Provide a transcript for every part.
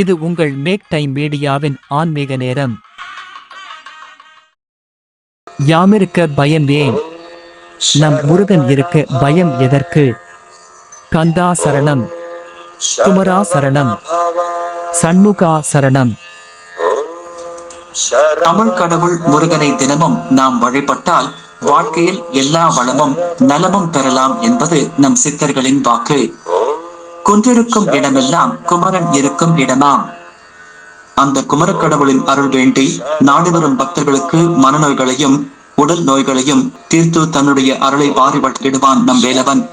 இது உங்கள் make time மீடியாவின் ஆன்மீக நேரம். யாமிருக்க பயம் ஏன்? நம் முருகன் இருக்க பயம் எதற்கு? கந்தா சரணம் குமரா சரணம் சண்முகா சரணம். தமிழ் கடவுள் முருகனை தினமும் நாம் வழிபட்டால் வாழ்க்கையில் எல்லா வளமும் நலமும் பெறலாம் என்பது நம் சித்தர்களின் வாக்கு. குன்றிருக்கும் இடமெல்லாம் குமரன் இருக்கும் இடமாம். அந்த குமரக்கடவுளின் அருள் வேண்டி நாடி வரும் பக்தர்களுக்கு மனநோய்களையும் உடல் நோய்களையும் தீர்த்து தன்னுடைய அருளை வாரி வழங்கிடுவான் நம் வேலவன்.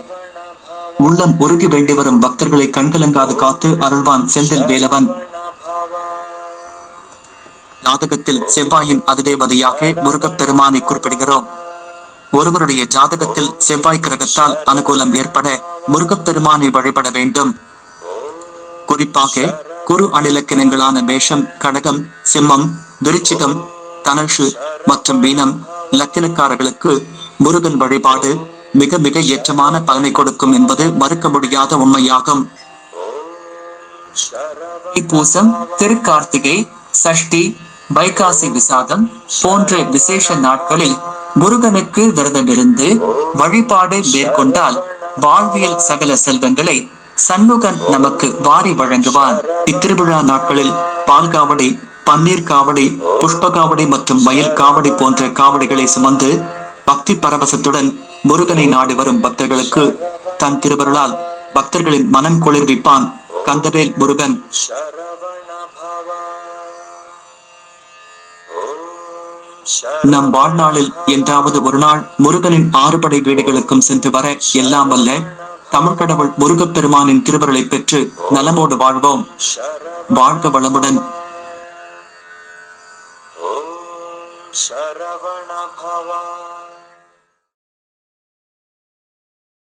உள்ளம் உருகி வேண்டி வரும் பக்தர்களை கண்கலங்காது காத்து அருள்வான் செந்தில் வேலவன். ஜாதகத்தில் செவ்வாயின் அதிதேவதையாக முருகப் பெருமானை குறிப்பிடுகிறோம். ஒருவருடைய ஜாதகத்தில் செவ்வாய் கிரகத்தால் அனுகூலம் ஏற்பட முருகப் பெருமானை வழிபட வேண்டும். குறிப்பாக குரு அணிலக்கிணங்களான மேஷம் கடகம் சிம்மம் விருச்சிகம் தனுஷு மற்றும் மீனம் லக்கினக்காரர்களுக்கு முருகன் வழிபாடு மிக மிக ஏற்றமான பலனை கொடுக்கும் என்பது மறுக்க முடியாத உண்மையாகும். பூசம் திருக்கார்த்திகை சஷ்டி வைகாசி விசாகம் போன்ற விசேஷ நாட்களில் முருகனுக்கு விரதமிருந்து வழிபாடு மேற்கொண்டால் வாழ்வியல் சகல செல்வங்களை சண்முகன் நமக்கு வாரி வழங்குவான். இத்திருவிழா நாட்களில் பால் காவடி பன்னீர் காவடி புஷ்பகாவடி மற்றும் மயில் காவடி போன்ற காவடிகளை சுமந்து பக்தி பரவசத்துடன் முருகனை நாடி வரும் பக்தர்களுக்கு தன் திருவருளால் பக்தர்களின் மனம் குளிர்விப்பான். கந்தவேல் முருகன். நம் வாழ்நாளில் என்றாவது ஒரு நாள் முருகனின் ஆறுபடை வீடுகளுக்கும் சென்று வர எல்லாம் வல்ல தமிழ்கடவுள் முருகப்பெருமானின் திருவருளை பெற்று நலமோடு வாழ்வோம். வாழ்க வளமுடன். சரவண